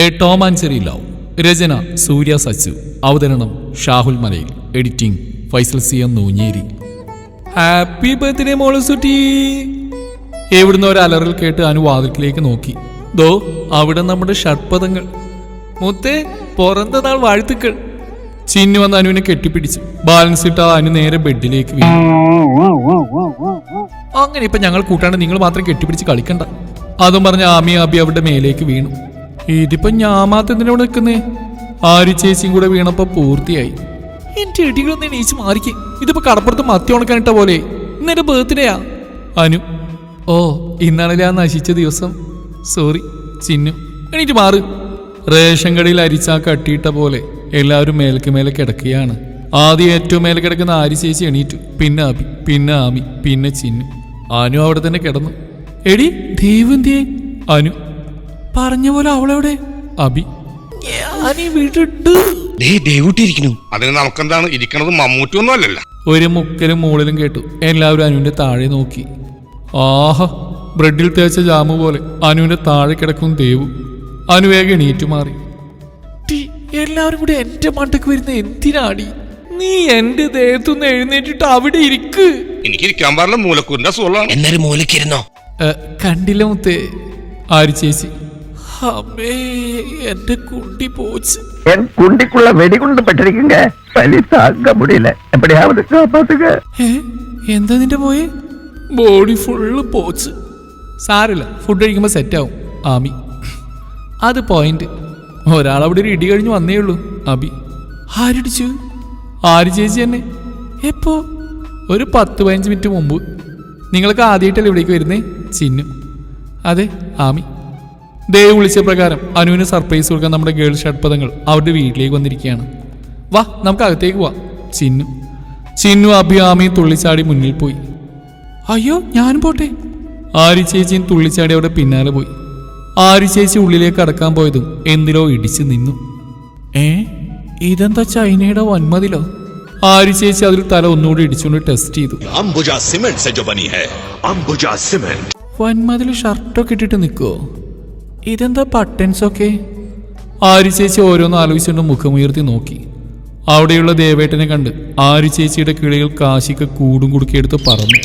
A Tom and cherry love രചന സൂര്യ സച്ചു അവതരണം Shahul Malayil editing Faisal C M Noonjeri. Happy birthday മോൾ സുറ്റി എവിടുന്ന് ഒരു അലറൽ കേട്ട് അനു വാതിൽക്കിലേക്ക് നോക്കി. ദോ അവിടെ നമ്മുടെ ഷഡ്പദങ്ങൾ. മുത്തേ പുറന്ത നാൾ വാഴ്ത്തുക്കൾ. ചിന്നു വന്ന് അനുവിനെ കെട്ടിപ്പിടിച്ചു. ബാലൻസ് ഇട്ട അനു നേരെ ബെഡിലേക്ക് വീണു. അങ്ങനെ ഇപ്പൊ ഞങ്ങൾ കൂട്ടാണ്ട് നിങ്ങൾ മാത്രം കെട്ടിപ്പിടിച്ച് കളിക്കണ്ട. അതും പറഞ്ഞ ആമി ആബി അവരുടെ മേലേക്ക് വീണു. ഇതിപ്പോ ഞാൻ മാത്രം എന്തിനാ നിൽക്കുന്നേ? ആര് ചേച്ചിയും കൂടെ വീണപ്പോ പൂർത്തിയായി. എന്റെ ഇടികളൊന്ന് എണീച്ച് മാറിക്ക്. ഇതിപ്പോ കടപ്പുറത്ത് മത്തി ഉണക്കാനിട്ട പോലെ. ഇന്നെന്റെ ബർത്ത്ഡേയാ. അനു ഓ ഇന്നാണല്ലേ ആ നശിച്ച ദിവസം. സോറി ചിന്നു എണീറ്റ് മാറ്. റേഷൻ കടയിൽ അരിച്ചാ കട്ടിയിട്ട പോലെ എല്ലാവരും മേലക്ക് മേലെ കിടക്കുകയാണ്. ആദ്യം ഏറ്റവും മേലെ കിടക്കുന്ന ആരി ചേച്ചി എണീറ്റു. പിന്നെ അബി പിന്നെ ആമി പിന്നെ ചിന്നു. അനു അവിടെ തന്നെ കിടന്നു. എടി ദൈവന്തി അനു പറഞ്ഞ പോലെ അവളെവിടെ? അബി ഞാൻ ഈ വീട്ടിട്ട് ദേ ദേവൂട്ടിയിരിക്കുന്നു അതിന് നമുക്കെന്താണ്? ഇരിക്കണത് മമ്മൂറ്റൊന്നും അല്ലല്ലോ. ഒരു മുക്കലും മുകളിലും കേട്ടു. എല്ലാവരും അനുവിന്റെ താഴെ നോക്കി. ആഹാ ബ്രെഡിൽ തേച്ച ജാമു പോലെ അനുവിന്റെ താഴെ കിടക്കും ദേവു. അനു വേഗം എണീറ്റു മാറി. ടി, എല്ലാവരും കൂടി എന്റെ മണ്ടക്ക് വരുന്ന എന്തിനാടി? നീ എന്റെ ദേഹത്തുനിന്ന് എഴുന്നേറ്റിട്ട് അവിടെ ഇരിക്ക്. എനിക്ക് ഇരിക്കാൻ പാടില്ല. മൂലക്കൂറിന്റെ സുഖമാണ് എന്നൊരു മൂലക്കിരുന്നോ ഏ, കണ്ടില്ല മുത്തേ. ആര് ചേച്ചി? അമ്മേ എന്റെ കുണ്ടി പോച്ച് என் குண்டிக்குள்ள வெடிகுண்டு பட்டிருக்குங்க வலி தாங்க முடியல எப்படியாவது காப்பாத்துங்க ഏ എന്താ നിന്റെ പോയെ ബോഡി ഫുള്ള് പോച്ച് സാരില്ല ഫുഡ് കഴിക്കുമ്പോൾ സെറ്റാവും ആമി അത് പോയിന്റ് ഒരാളവിടെ ഒരു ഇടി കഴിഞ്ഞ് വന്നേ ഉള്ളൂ അബി ആരിടിച്ചു ആര് ചേച്ചി തന്നെ എപ്പോ ഒരു പത്ത് പതിനഞ്ച് മിനിറ്റ് മുമ്പ് നിങ്ങൾക്ക് ആദ്യമായിട്ടല്ലേ ഇവിടേക്ക് വരുന്നേ ചിന്നു അതെ ആമി ദേവ് വിളിച്ച പ്രകാരം അനുവിന് സർപ്രൈസ് കൊടുക്കാൻ നമ്മുടെ ഗേൾസ് ഷഡ്പഥങ്ങൾ അവരുടെ വീട്ടിലേക്ക് വന്നിരിക്കുകയാണ്. വാ നമുക്ക് അകത്തേക്ക് പോവാം. ചിന്നു. ചിന്നു അഭിയാമിയും തുള്ളിച്ചാടി മുന്നിൽ പോയി. അയ്യോ ഞാനും പോട്ടെ. ആരി ചേച്ചിയും തുള്ളിച്ചാടി അവിടെ പിന്നാലെ പോയി. ആരി ചേച്ചി ഉള്ളിലേക്ക് അടക്കാൻ പോയതും എന്തിലോ ഇടിച്ചു നിന്നു. ഏ ഇതെന്താ ചൈനയുടെ വന്മതിലോ ആരി ചേച്ചി അതിൽ തല ഒന്നുകൂടി ഇടിച്ചുകൊണ്ട് ടെസ്റ്റ് ചെയ്തു. വന്മതിൽ ഷർട്ടൊക്കെ ഇട്ടിട്ട് നിൽക്കുമോ ഇതെന്താ പട്ടൻസ് ഒക്കെ? ആരി ചേച്ചി ഓരോന്ന് ആലോചിച്ചുകൊണ്ട് മുഖമുയർത്തി നോക്കി. അവിടെയുള്ള ദേവേട്ടനെ കണ്ട് ആരി ചേച്ചിയുടെ കിളികൾ കാശിക്ക് കൂടും കുടുക്കിയെടുത്ത് പറന്നു.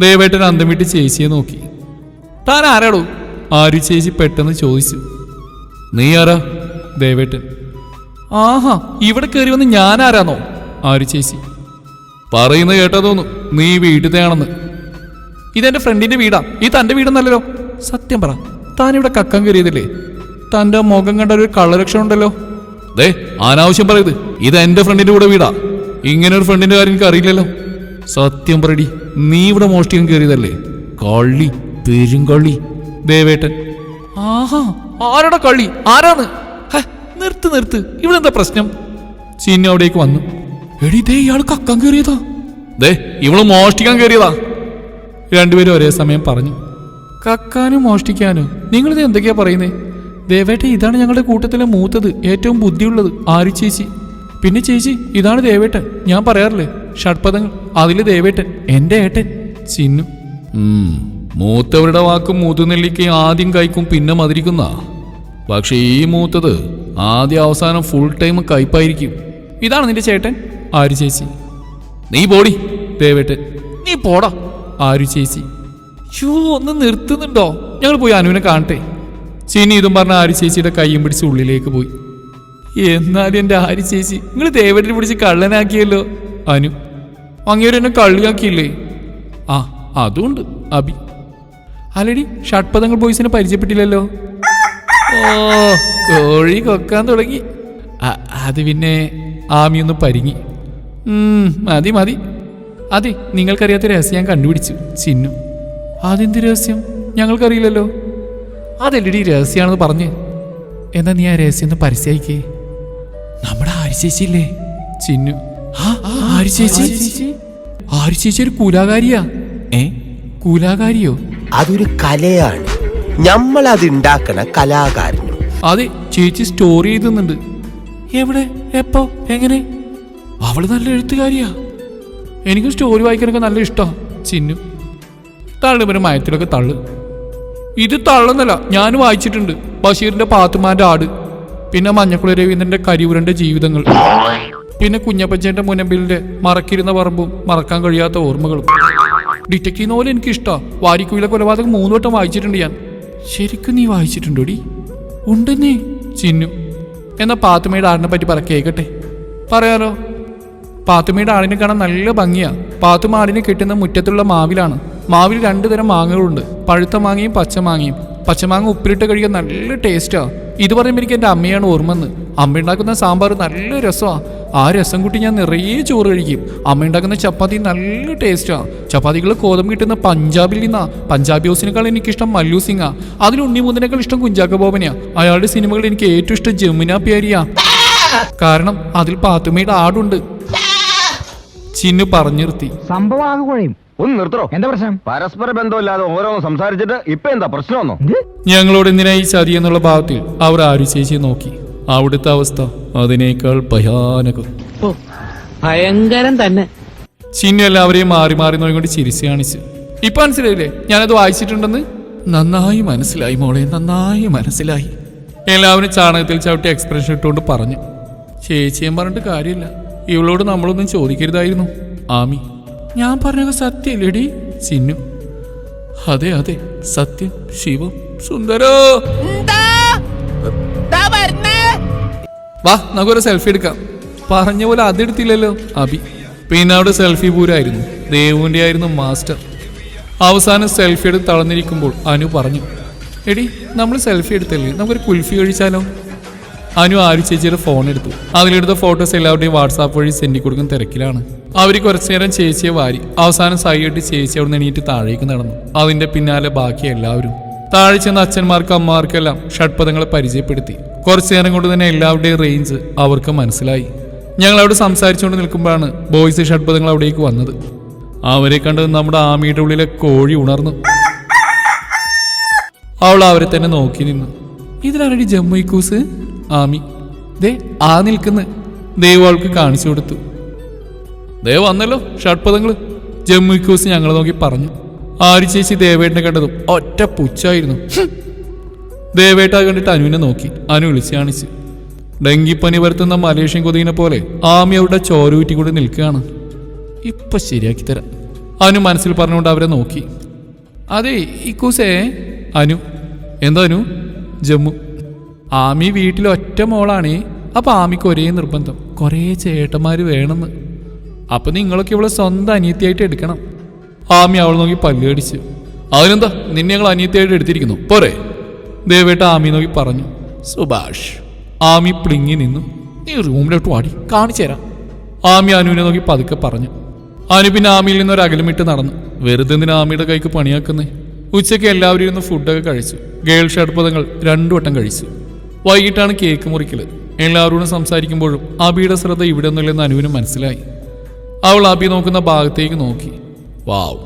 ദേവേട്ടൻ അന്തം വിട്ട് ചേച്ചിയെ നോക്കി. താൻ ആരാടോ? ആരി ചേച്ചി പെട്ടെന്ന് ചോദിച്ചു. നീ ആരാ? ദേവേട്ടൻ. ആഹാ ഇവിടെ കയറി വന്ന് ഞാൻ ആരാന്നോ? ആരി ചേച്ചി. പറയുന്നത് കേട്ടാ നീ നീ വീട്ടിലത്തെയാണെന്ന് ഇതെന്റെ ഫ്രണ്ടിന്റെ വീടാ. ഈ തന്റെ വീടെന്നല്ലോ സത്യം പറ താനിവിടെ കക്കം കയറിയതില്ലേ? തന്റെ മുഖം കണ്ട ഒരു കള്ളരക്ഷണം ഉണ്ടല്ലോ. ദേ അനാവശ്യം പറയത് ഇത് എന്റെ ഫ്രണ്ടിന്റെ കൂടെ വീടാ. ഇങ്ങനെ ഒരു ഫ്രണ്ടിന്റെ കാര്യം എനിക്ക് അറിയില്ലല്ലോ. സത്യം പറടി നീ ഇവിടെ മോഷ്ടിക്കാൻ കയറിയതല്ലേ? കള്ളി പെരുങ്കള്ളി. ദേവേട്ടൻ ആഹാ ആരുടെ കള്ളി? ആരാണ്? നിർത്ത് നിർത്ത്. ഇവിടെ എന്താ പ്രശ്നം? ചിന്നു അവിടേക്ക് വന്നു. എടി ദേ ഇയാൾ കക്കാൻ കയറിയതാ. ദേ ഇവൾ മോഷ്ടിക്കാൻ കയറിയതാ. രണ്ടുപേരും ഒരേ സമയം പറഞ്ഞു കക്കാനും മോഷ്ടിക്കാനും നിങ്ങളിത് എന്തൊക്കെയാ പറയുന്നേ? ദേവേട്ട ഇതാണ് ഞങ്ങളുടെ കൂട്ടത്തിലെ മൂത്തത് ഏറ്റവും ബുദ്ധിയുള്ളത്. ആരി ചേച്ചി? പിന്നെ ചേച്ചി ഇതാണ് ദേവേട്ടൻ. ഞാൻ പറയാറില്ലേ ഷഡ്പദങ്ങൾ. അതിൽ ദേവേട്ടൻ എന്റെ ഏട്ടൻ. ചിന്നു. മൂത്തവരുടെ വാക്കും മൂത്തുനെല്ലിക്ക് ആദ്യം കൈക്കും പിന്നെ മതിരിക്കുന്ന പക്ഷെ ഈ മൂത്തത് ആദ്യ അവസാനം ഫുൾ ടൈം കയ്പായിരിക്കും. ഇതാണ് നിന്റെ ചേട്ടൻ. ആര് ചേച്ചി? നീ പോടി. ദേവേട്ടൻ. നീ പോടാ. ആരു ചേച്ചി? ഷൂ ഒന്ന് നിർത്തുന്നുണ്ടോ? ഞങ്ങൾ പോയി അനുവിനെ കാണട്ടെ. ചിനി ഇതും പറഞ്ഞ ആരു ചേച്ചിയുടെ കൈയും പിടിച്ച് ഉള്ളിലേക്ക് പോയി. എന്നാലും എന്റെ ആരി ചേച്ചി? നിങ്ങൾ ദേവേട്ടനെ പിടിച്ച് കള്ളനാക്കിയല്ലോ. അനു അങ്ങേരും എന്നെ കള്ളിയാക്കിയില്ലേ? ആ അതുണ്ട് അബി അല്ലടി ഷഡ്പദങ്ങൾ ബോയ്സിനെ പരിചയപ്പെട്ടില്ലല്ലോ? ഓ കോഴി കൊക്കാൻ തുടങ്ങി. അത് പിന്നെ ആമിയൊന്ന് പരിങ്ങി. മതി മതി. അതെ നിങ്ങൾക്കറിയാത്ത രഹസ്യം ഞാൻ കണ്ടുപിടിച്ചു ചിന്നു. അതെന്ത് രഹസ്യം? ഞങ്ങൾക്കറിയില്ലല്ലോ. അതെല്ലടി രഹസ്യമാണെന്ന് പറഞ്ഞ്. എന്നാ നീ ആ രഹസ്യം ഒന്ന് പരസ്യമായിക്കേ നമ്മുടെ ആരിശേഷിയില്ലേ ചിന്നു. ആരിശേഷി ഒരു കൂലാകാരിയാ. ഏ? കൂലാകാരിയോ? അതൊരു കലയാണ്. നമ്മൾ അത് ഉണ്ടാക്കണ കലാകാരനും. അതെ ചേച്ചി സ്റ്റോറി എഴുതുന്നുണ്ട് എവിടെ? എപ്പോ? എങ്ങനെ? അവൾ നല്ല എഴുത്തുകാരിയാ. എനിക്ക് സ്റ്റോറി വായിക്കാനൊക്കെ നല്ല ഇഷ്ടമാണ് ചിന്നു. തള്ളു പിന്നെ മയത്തിലൊക്കെ തള്ളു. ഇത് തള്ളുന്നല്ല ഞാൻ വായിച്ചിട്ടുണ്ട്. ബഷീറിന്റെ പാത്തുമാന്റെ ആട് പിന്നെ മഞ്ഞക്കുളി രവീന്ദ്രന്റെ കരിവുരന്റെ ജീവിതങ്ങൾ പിന്നെ കുഞ്ഞപ്പച്ചന്റെ മുനമ്പിലിന്റെ മറക്കിരുന്ന പറമ്പും മറക്കാൻ കഴിയാത്ത ഓർമ്മകളും. ഡിറ്റക്റ്റീവ് നോവൽ എനിക്ക് ഇഷ്ടാ വാരിക്കുയിലെ കൊലപാതകം മൂന്ന് വട്ടം വായിച്ചിട്ടുണ്ട് ഞാൻ. ശരിക്കും നീ വായിച്ചിട്ടുണ്ടോടി? ഉണ്ടെന്നേ ചിന്നു. എന്നാ പാത്തുമയുടെ ആടിനെ പറ്റി പറ കേക്കട്ടെ. പറയാലോ? പാത്തുമ്മയുടെ ആടിനെ കാണാൻ നല്ല ഭംഗിയാ. പാത്തുമ്മ ആടിനെ കിട്ടുന്ന മുറ്റത്തുള്ള മാവിലാണ്. മാവിൽ രണ്ടു തരം മാങ്ങകളുണ്ട്. പഴുത്ത മാങ്ങയും പച്ചമാങ്ങയും പച്ചമാങ്ങ ഉപ്പിലിട്ട് കഴിക്കാൻ നല്ല ടേസ്റ്റാ ഇത് പറയുമ്പോൾ എനിക്ക് എന്റെ അമ്മയാണ് ഓർമ്മന്ന്. അമ്മ ഉണ്ടാക്കുന്ന സാമ്പാർ നല്ല രസമാ ആ രസം കൂട്ടി ഞാൻ നിറയെ ചോറ് കഴിക്കും. അമ്മ ഉണ്ടാക്കുന്ന ചപ്പാത്തി നല്ല ടേസ്റ്റാ ചപ്പാത്തികൾ കോതമ്പ് കിട്ടുന്ന പഞ്ചാബിൽ നിന്നാ. പഞ്ചാബി ഹൗസിനേക്കാൾ എനിക്കിഷ്ടം മല്ലു സിംഗാ. അതിൽ ഉണ്ണിമുന്തിനേക്കാൾ ഇഷ്ടം കുഞ്ചാക്ക ബോബനെയാ. അയാളുടെ സിനിമകൾ എനിക്ക് ഏറ്റവും ഇഷ്ടം ജമുന പ്യാരിയാ. കാരണം അതിൽ പാത്തുമ്മയുടെ ആടുണ്ട്. ചിന്നു പറഞ്ഞു നിർത്തി സംഭവം ആകെ കുഴയും. ഒന്ന് നിർത്തണോ എന്താ പ്രശ്നം? പരസ്പര ബന്ധമില്ലാതെ ഓരോന്ന് സംസാരിച്ചിട്ട് ഇപ്പൊ എന്താ പ്രശ്നമൊന്നോ ഞങ്ങളോട് എന്തിനായി ചതി എന്നുള്ള ഭാവത്തിൽ അവർ ആരു ചേച്ചിയെ നോക്കി? അവിടുത്തെ അവസ്ഥ അതിനേക്കാൾ ഭയാനകം. ഭയങ്കരം തന്നെ. ചിന്നു എല്ലാവരെയും മാറി മാറി നോക്കിക്കൊണ്ട് ചിരിച്ചു കാണിച്ചു. ഇപ്പൊ മനസ്സിലായില്ലേ? ഞാനത് വായിച്ചിട്ടുണ്ടെന്ന്? നന്നായി മനസ്സിലായി മോളെ നന്നായി മനസ്സിലായി. എല്ലാവരും ചാണകത്തിൽ ചവിട്ടി എക്സ്പ്രഷൻ ഇട്ടുകൊണ്ട് പറഞ്ഞു. ചേച്ചിയും പറഞ്ഞിട്ട് കാര്യമില്ല. ഇവളോട് നമ്മളൊന്നും ചോദിക്കരുതായിരുന്നു. ആമി ഞാൻ പറഞ്ഞത് സത്യല്ലേടി ചിന്നു അതെ അതെ സത്യം ശിവം സുന്ദരോ. വാ നമുക്കൊരു സെൽഫി എടുക്കാം. പറഞ്ഞ പോലെ അതെടുത്തില്ലല്ലോ അബി പിന്നെ അവിടെ സെൽഫി പൂരായിരുന്നു. ദേവുവിന്റെ ആയിരുന്നു മാസ്റ്റർ. അവസാനം സെൽഫി എടുത്ത് തളർന്നിരിക്കുമ്പോൾ അനു പറഞ്ഞു എടി നമ്മൾ സെൽഫി എടുത്തല്ലേ? നമുക്കൊരു കുൽഫി കഴിച്ചാലോ? അനു ആരു ചേച്ചിയുടെ ഫോൺ എടുത്തു. അതിലെടുത്ത ഫോട്ടോസ് എല്ലാവരുടെയും വാട്സാപ്പ് വഴി സെൻഡി കൊടുക്കുന്ന തിരക്കിലാണ്. അവർ കുറച്ചു നേരം ചേച്ചിയെ വാരി അവസാനം സൈയിട്ട് ചേച്ചി അവിടെ എണീറ്റ് താഴേക്ക് നടന്നു. അതിന്റെ പിന്നാലെ ബാക്കി എല്ലാവരും. താഴെ ചെന്ന അച്ഛന്മാർക്കും അമ്മമാർക്കെല്ലാം ഷഡ്പദങ്ങളെ പരിചയപ്പെടുത്തി. കുറച്ചു നേരം കൊണ്ട് തന്നെ എല്ലാവരുടെയും റേഞ്ച് അവർക്ക് മനസ്സിലായി. ഞങ്ങൾ അവിടെ സംസാരിച്ചുകൊണ്ട് നിൽക്കുമ്പോഴാണ് ബോയ്സ് ഷഡ്പദങ്ങൾ അവിടേക്ക് വന്നത്. അവരെ കണ്ട് നമ്മുടെ ആമിയുടെ ഉള്ളിലെ കോഴി ഉണർന്നു. അവൾ അവരെ തന്നെ നോക്കി നിന്നു. ഇതിലാണ് ജമ്മുയിക്കൂസ്? ആമി. ദേ ആ നിൽക്കുന്ന ദൈവം കാണിച്ചു കൊടുത്തു. ദേ വന്നല്ലോ ഷഡ്പദങ്ങൾ ജമ്മിക്കൂസ് ഞങ്ങളെ നോക്കി പറഞ്ഞു. ആരി ചേച്ചി ദേവേട്ടനെ കണ്ടതും ഒറ്റ പുച്ഛായിരുന്നു. ദേവേട്ട കണ്ടിട്ട് അനുവിനെ നോക്കി. അനു വിളിച്ച് കാണിച്ച്. ഡെങ്കിപ്പനി വരുത്തുന്ന മലേഷ്യൻ കൊതുകിനെ പോലെ ആമി അവരുടെ ചോരൂറ്റി കൂടി നിൽക്കുകയാണ്. ഇപ്പൊ ശരിയാക്കി തരാം. അനു മനസ്സിൽ പറഞ്ഞുകൊണ്ട് അവരെ നോക്കി. അതെ ഇക്കൂസേ അനു. എന്താ അനു? ജമ്മു. ആമി വീട്ടിൽ ഒറ്റ മോളാണേ. അപ്പൊ ആമിക്ക് ഒരേ നിർബന്ധം. കുറേ ചേട്ടന്മാര് വേണമെന്ന് അപ്പൊ നിങ്ങളൊക്കെ ഇവളെ സ്വന്തം അനിയത്തിയായിട്ട് എടുക്കണം. ആമി അവൾ നോക്കി പല്ല് കടിച്ചു. അതിനെന്താ? നിന്നെ ഞങ്ങൾ അനിയത്തിയായിട്ട് എടുത്തിരിക്കുന്നു. പോരെ. ദേവേട്ട ആമി നോക്കി പറഞ്ഞു. സുഭാഷ്. ആമി പ്ലിങ്ങി നിന്നു. നീ റൂമിലോട്ട് വാടി. കാണിച്ചു തരാം. ആമി അനുവിനെ നോക്കി പതുക്കെ പറഞ്ഞു. അനു പിന്നെ ആമിയിൽ നിന്ന് ഒരു അകലമിട്ട് നടന്നു. വെറുതെ എന്തിനാ ആമിയുടെ കൈക്ക് പണിയാക്കുന്നേ? ഉച്ചയ്ക്ക് എല്ലാവരും ഇരുന്ന് ഫുഡൊക്കെ കഴിച്ചു. ഗേൾ ഷഡ്പദങ്ങൾ രണ്ടു വട്ടം കഴിച്ചു. വൈകിട്ടാണ് കേക്ക് മുറിക്കൽ. എല്ലാവരോടും സംസാരിക്കുമ്പോഴും അബിയുടെ ശ്രദ്ധ ഇവിടെ ഒന്നുമില്ലെന്ന് അനുവിന് മനസ്സിലായി. അവൾ അബി നോക്കുന്ന ഭാഗത്തേക്ക് നോക്കി. വാവ്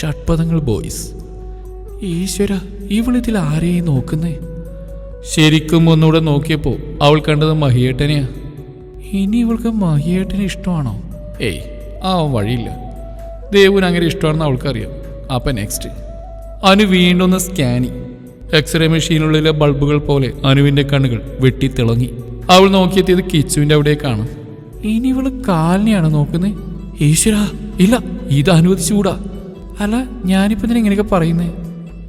ഷഡ്പദങ്ങൾ ബോയ്സ്. ഈശ്വര ഇവളിതിൽ ആരെയും നോക്കുന്നേ? ശരിക്കും ഒന്നുകൂടെ നോക്കിയപ്പോ അവൾ കണ്ടത് മഹിയേട്ടനെയാ. ഇനി ഇവൾക്ക് മഹിയേട്ടനെ ഇഷ്ടമാണോ? ഏയ് ആ വഴിയില്ല. ദേവൻ അങ്ങനെ ഇഷ്ടമാണെന്ന് അവൾക്കറിയാം. അപ്പൊ നെക്സ്റ്റ്. അനു വീണ്ടും ഒന്ന് സ്കാനി എക്സ്റേ മെഷീനുള്ളിലെ ബൾബുകൾ പോലെ അനുവിന്റെ കണ്ണുകൾ വെട്ടിത്തിളങ്ങി. അവൾ നോക്കിയെത്തിയത് കിച്ചുവിന്റെ അവിടേക്കാണ്. ഇനി ഇവൾ കാലിനെയാണ് നോക്കുന്നത് ഈശ്വരാ ഇല്ല ഇത് അനുവദിച്ചുകൂടാ. അല്ല ഞാനിപ്പോ ഇതിനെ ഇങ്ങനെയൊക്കെ പറയുന്നേ?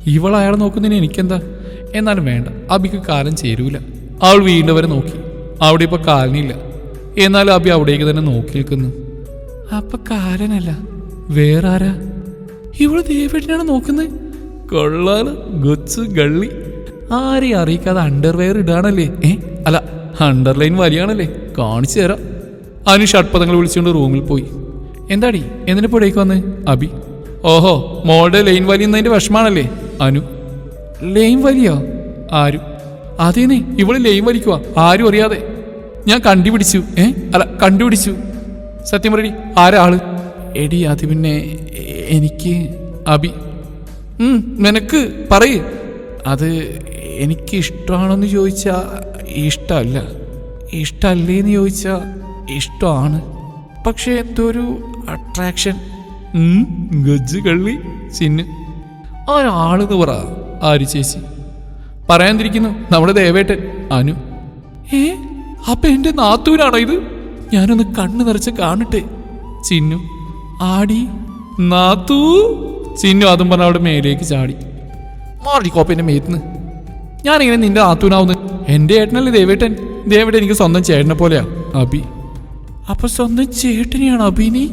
ഇവൾ അയാളെ നോക്കുന്നതിന് എനിക്കെന്താ? എന്നാലും വേണ്ട അബിക്ക് കാലം ചേരൂല. അവൾ വീണ്ടും വരെ നോക്കി. അവിടെ ഇപ്പൊ കാലിനില്ല. എന്നാലും അബി അവിടേക്ക് തന്നെ നോക്കി നിൽക്കുന്നു. അപ്പൊ കാലനല്ല വേറെ ആരാ ഇവൾ ദേവേട്ടനാണ് നോക്കുന്നത് കൊള്ളാൽ. ഗൊച്ച് ഗള്ളി. ആരെയും അറിയിക്കാതെ അണ്ടർവെയർ ഇടാണല്ലേ? ഏ? അല്ല അണ്ടർലൈൻ വലിയാണല്ലേ? കാണിച്ചു തരാം. അനു ഷഡ്പദങ്ങൾ വിളിച്ചുകൊണ്ട് റൂമിൽ പോയി. എന്താടി എന്തിനു പുഴയ്ക്ക് വന്ന്? അബി. ഓഹോ മോളുടെ ലൈൻ വലിയുന്നതിന്റെ വിഷമാണല്ലേ? അനു. ലൈൻ വലിയോ? ആരും. അതേന്നേ ഇവൾ ലൈൻ വലിക്കുക ആരും അറിയാതെ. ഞാൻ കണ്ടുപിടിച്ചു. ഏ? അല്ല കണ്ടുപിടിച്ചു. സത്യം പറയടി ആരാൾ എടി അത് പിന്നെ എനിക്ക് അബി. നിനക്ക് പറയ്. അത് എനിക്ക് ഇഷ്ടമാണെന്ന് ചോദിച്ചാ ഇഷ്ടമല്ല. ഇഷ്ടമല്ലേന്ന് ചോദിച്ചാ ഇഷ്ടമാണ്. പക്ഷെ എന്തോ ഒരു അട്രാക്ഷൻ ഗജ് കള്ളി ചിന്ന്. ഒരാളെന്ന് പറ ആര് ചേച്ചി. പറയാതിരിക്കുന്നു നമ്മുടെ ദേവേട്ടൻ അനു. ഏ അപ്പൊ എന്റെ നാത്തൂരാണോ ഇത്? ഞാനൊന്ന് കണ്ണു നിറച്ച് കാണട്ടെ ചിന്നു. ആടി നാത്തൂ. ചിന്നു അതും പറഞ്ഞ അവിടെ മേലേക്ക് ചാടി. മാറി കോപ്പന്റെ മേത്തുന്ന്. ഞാനിങ്ങനെ നിന്റെ ആത്തൂനാവുന്നു. എന്റെ ഏട്ടനല്ലേ ദേവേട്ടൻ? ദേവേട്ടൻ എനിക്ക് സ്വന്തം ചേട്ടനെ പോലെയാ അബി. അപ്പൊ സ്വന്തം ചേട്ടനെയാണ് അഭിനി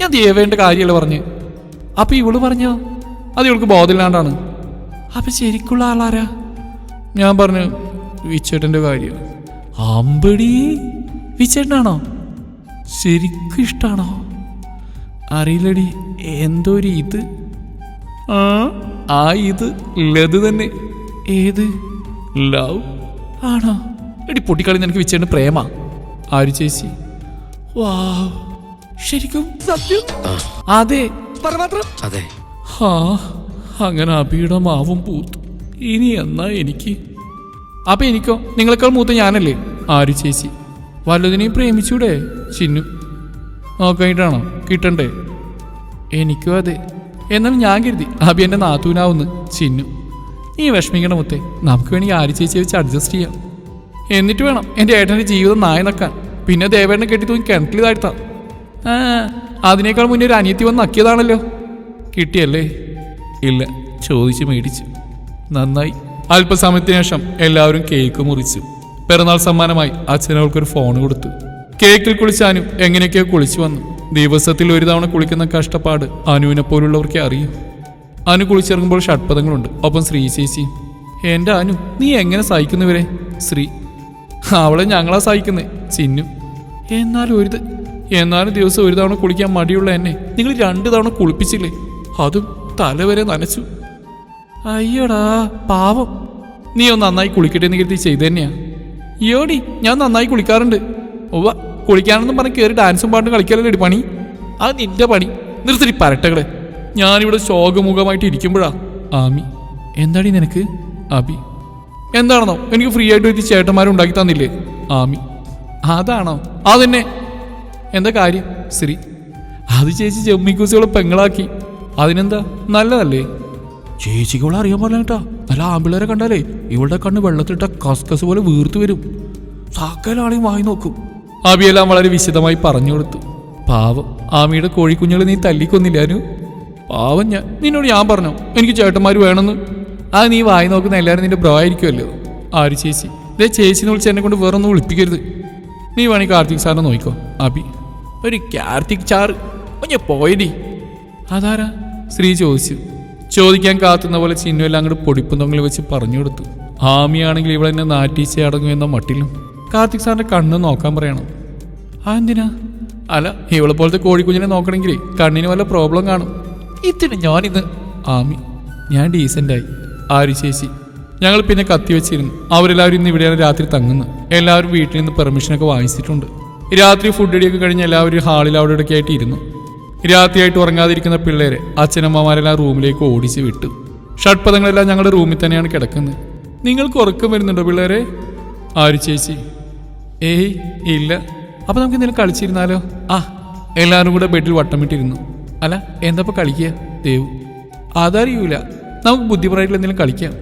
ഞാൻ ദേവേന്റെ കാര്യമല്ല പറഞ്ഞ്. അപ്പൊ ഇവൾ പറഞ്ഞോ? അത് ഇവൾക്ക് ബോധമില്ലാണ്ടാണ്. അപ്പൊ ശരിക്കുള്ള ആളാരാ? ഞാൻ പറഞ്ഞു വിച്ചേട്ടന്റെ കാര്യം. അമ്പടി വിച്ചേട്ടനാണോ? ശരിക്കും ഇഷ്ടാണോ? അറിയില്ലടി എന്തോ ഒരു ഇത്? ആ? ആ ഇത് ലത് തന്നെ. ഏത്? ലവ് ആണോ? എടി പൊട്ടിക്കളി നിനക്ക് വെച്ചേണ്ട പ്രേമ. ആര് ചേച്ചി? വാ ശരിക്കും സത്യം? അതെ. അതെ. ഹാ അങ്ങനെ അബിയുടെ മാവും പൂത്തു. ഇനി എന്നാ എനിക്ക്? അപ്പൊ എനിക്കോ? നിങ്ങളെക്കാൾ മൂത്ത ഞാനല്ലേ? ആര് ചേച്ചി? വല്ലതിനെയും പ്രേമിച്ചൂടെ ചിന്നു? നോക്കായിട്ടാണോ കിട്ടണ്ടേ എനിക്കും അതെ. എന്നാൽ ഞാൻ കരുതി അബി എന്റെ നാത്തൂനാവുന്ന് ചിന്നു. നീ വിഷമിക്കണ മുത്തേ. നമുക്ക് വേണമെങ്കിൽ ആര് ചേച്ചി വെച്ച് അഡ്ജസ്റ്റ് ചെയ്യാം. എന്നിട്ട് വേണം എന്റെ ഏട്ടന്റെ ജീവിതം നായ നക്കാൻ. പിന്നെ ദേവേട്ടനെ കെട്ടി തൂങ്ങി കിണറ്റിൽ താഴ്ത്താം അതിനേക്കാൾ മുന്നേ ഒരു അനിയത്തി വന്ന് നക്കിയതാണല്ലോ. കിട്ടിയല്ലേ? ഇല്ല ചോദിച്ച് മേടിച്ചു. നന്നായി. അല്പസമയത്തിന് ശേഷം എല്ലാവരും കേക്ക് മുറിച്ചു. പിറന്നാൾ സമ്മാനമായി അച്ഛനവൾക്കൊരു ഫോൺ കൊടുത്തു. കേക്കിൽ കുളിച്ചാനും എങ്ങനെയൊക്കെയോ കുളിച്ചു വന്നു. ദിവസത്തിൽ ഒരു തവണ കുളിക്കുന്ന കഷ്ടപ്പാട് അനുവിനെ പോലുള്ളവർക്കേ അറിയൂ. അനു കുളിച്ചിറങ്ങുമ്പോൾ ഷഡ്പഥങ്ങളുണ്ട് ഒപ്പം ശ്രീ ചേച്ചി. എന്റെ അനു നീ എങ്ങനെ സഹിക്കുന്നവരെ? ശ്രീ അവളെ ഞങ്ങളാ സഹിക്കുന്നത് ചിന്നു എന്നാലും ഒരു എന്നാലും ദിവസം ഒരു തവണ കുളിക്കാൻ മടിയുള്ള എന്നെ നിങ്ങൾ രണ്ടു തവണ കുളിപ്പിച്ചില്ലേ? അതും തലവരെ നനച്ചു. അയ്യോടാ പാവം. നീ ഒന്ന് നന്നായി കുളിക്കട്ടെ എന്ന് കരുതി ചെയ്തു തന്നെയാ. യോടി ഞാൻ നന്നായി കുളിക്കാറുണ്ട്. ഒവ്വ കുളിക്കാനെന്നും പറഞ്ഞ് കയറി ഡാൻസും പാട്ടും കളിക്കാനല്ലേ പണി? അത് നിന്റെ പണി. നിർത്തി പരട്ടകളെ. ഞാനിവിടെ ശോകമുഖമായിട്ട് ഇരിക്കുമ്പോഴാ. ആമി എന്താടി നിനക്ക്? അബി എന്താണെന്നോ? എനിക്ക് ഫ്രീ ആയിട്ട് വെച്ച് ചേട്ടന്മാരും ഉണ്ടാക്കി തന്നില്ലേ? ആമി അതാണോ? അതെന്നെ. എന്താ കാര്യം? ശ്രീ അത് ചേച്ചി ചെമ്മിക്കൂസികളെ പെങ്ങളാക്കി. അതിനെന്താ? നല്ലതല്ലേ? ചേച്ചിക്കോളെ അറിയാൻ പാടില്ല കേട്ടാ. നല്ല ആമ്പിള്ളേരെ കണ്ടാലേ ഇവളുടെ കണ്ണ് വെള്ളത്തിലിട്ട കസ്കസ് പോലെ വീർത്തു വരും. സാക്കലാളെയും വായി നോക്കും. അബിയെല്ലാം വളരെ വിശദമായി പറഞ്ഞു കൊടുത്തു. പാവം ആമിയുടെ കോഴിക്കുഞ്ഞുങ്ങൾ നീ തല്ലിക്കൊന്നില്ലാനു പാവം ഞാൻ. നിന്നോട് ഞാൻ പറഞ്ഞു എനിക്ക് ചേട്ടന്മാർ വേണമെന്ന്. ആ നീ വായി നോക്കുന്ന എല്ലാവരും നിന്റെ ബ്രോ ആയിരിക്കുമല്ലോ. ആര് ചേച്ചി? ദേ ചേച്ചിന്ന് വിളിച്ച് എന്നെ കൊണ്ട് വേറൊന്നും വിളിപ്പിക്കരുത്. നീ വേണമെങ്കിൽ കാർത്തിക് സാറിനെ നോക്കിക്കോ ആബി ഒരു കാർത്തിക് ചാർ ഞാൻ പോയടി. അതാരാ? സ്ത്രീ ചോദിച്ചു. ചോദിക്കാൻ കാത്തുന്ന പോലെ ചിഹ്നമെല്ലാം അങ്ങോട്ട് പൊടിപ്പുന്തങ്ങളിൽ വെച്ച് പറഞ്ഞു കൊടുത്തു. ആമിയാണെങ്കിൽ ഇവളെന്നെ നാറ്റീച്ച അടങ്ങും എന്ന മട്ടിലും. കാർത്തിക് സാറിന്റെ കണ്ണ് നോക്കാൻ പറയണം. ആ എന്തിനാ? അല്ല ഇവളെ പോലത്തെ കോഴിക്കുഞ്ഞിനെ നോക്കണമെങ്കിൽ കണ്ണിന് വല്ല പ്രോബ്ലം കാണും. ഇതിന് ഞാനിന്ന് ആമി ഞാൻ ഡീസന്റായി ആര് ചേച്ചി? ഞങ്ങൾ പിന്നെ കത്തി വെച്ചിരുന്നു. അവരെല്ലാവരും ഇന്ന് ഇവിടെയാണ് രാത്രി തങ്ങുന്നത്. എല്ലാവരും വീട്ടിൽ നിന്ന് പെർമിഷനൊക്കെ വാങ്ങിച്ചിട്ടുണ്ട്. രാത്രി ഫുഡ് അടിയൊക്കെ കഴിഞ്ഞ് എല്ലാവരും ഹാളിൽ അവിടെ ഇടയ്ക്ക് ആയിട്ട് ഇരുന്നു. രാത്രിയായിട്ട് ഉറങ്ങാതിരിക്കുന്ന പിള്ളേരെ അച്ഛനമ്മമാരെല്ലാം റൂമിലേക്ക് ഓടിച്ച് വിട്ടു. ഷഡ്പഥങ്ങളെല്ലാം ഞങ്ങളുടെ റൂമിൽ തന്നെയാണ് കിടക്കുന്നത്. നിങ്ങൾക്ക് ഉറക്കം വരുന്നുണ്ടോ പിള്ളേരെ? ആര് ചേച്ചി? ഏയ് ഇല്ല. അപ്പൊ നമുക്ക് എന്തെങ്കിലും കളിച്ചിരുന്നാലോ? ആ എല്ലാവരും കൂടെ ബെഡിൽ വട്ടമിട്ടിരുന്നു. അല്ല എന്താ ഇപ്പൊ കളിക്കുക ദേവ്. അതറിയൂല. നമുക്ക് ബുദ്ധിപരമായിട്ടുള്ള എന്തെങ്കിലും കളിക്കാം.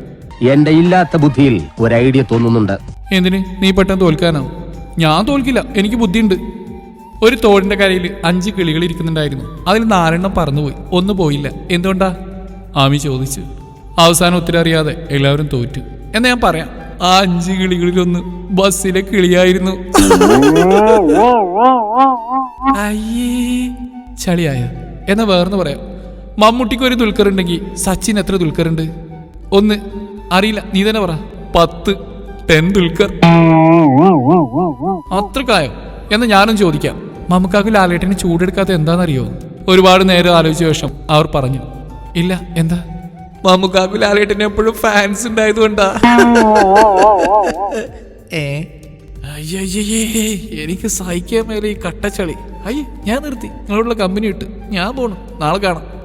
എന്റെ ഇല്ലാത്ത ബുദ്ധിയിൽ ഒരു ഐഡിയ തോന്നുന്നുണ്ട്. എന്തിന്? നീ പെട്ടെന്ന് തോൽക്കാനോ? ഞാൻ തോൽക്കില്ല. എനിക്ക് ബുദ്ധിയുണ്ട്. ഒരു തോടിന്റെ കരയിൽ അഞ്ച് കിളികൾ ഇരിക്കുന്നുണ്ടായിരുന്നു. അതിൽ നാലെണ്ണം പറന്നുപോയി. ഒന്ന് പോയില്ല. എന്തുകൊണ്ടാ? ആമി ചോദിച്ചു. അവസാനം ഉത്തരം അറിയാതെ എല്ലാവരും തോറ്റു. എന്നാ ഞാൻ പറയാം. ആ അഞ്ച് കിളികളിലൊന്ന് ബസ്സിലെ കിളിയായിരുന്നു. അയ്യേ ചളിയായ. എന്നാ വേർന്ന് പറയാം. മമ്മൂട്ടിക്ക് ഒരു ദുൽഖറുണ്ടെങ്കിൽ സച്ചിൻ എത്ര ദുൽഖറുണ്ട് ഒന്ന് അറിയില്ല. നീ തന്നെ പറ. പത്ത് ടെൻ ദുൽഖർ. അത്രക്കായോ എന്ന് ഞാനും ചോദിക്കാം. മമ്മക്കാക്ക് ലാലേട്ടന് ചൂടെടുക്കാത്ത എന്താണെന്നറിയോ? ഒരുപാട് നേരം ആലോചിച്ച ശേഷം അവർ പറഞ്ഞു. ഇല്ല എന്താ? മമ്മക്കാക്ക് ലാലേട്ടന് എപ്പോഴും ഫാൻസ് ഉണ്ടായതുകൊണ്ടാ. ഏ? അയ്യയ്യേ എനിക്ക് സഹിക്കാൻ മേലെ ഈ കട്ടച്ചളി. അയ്യേ ഞാൻ നിർത്തി. നിങ്ങളോടുള്ള കമ്പനി ഇട്ട് ഞാൻ പോണു. നാളെ കാണാം.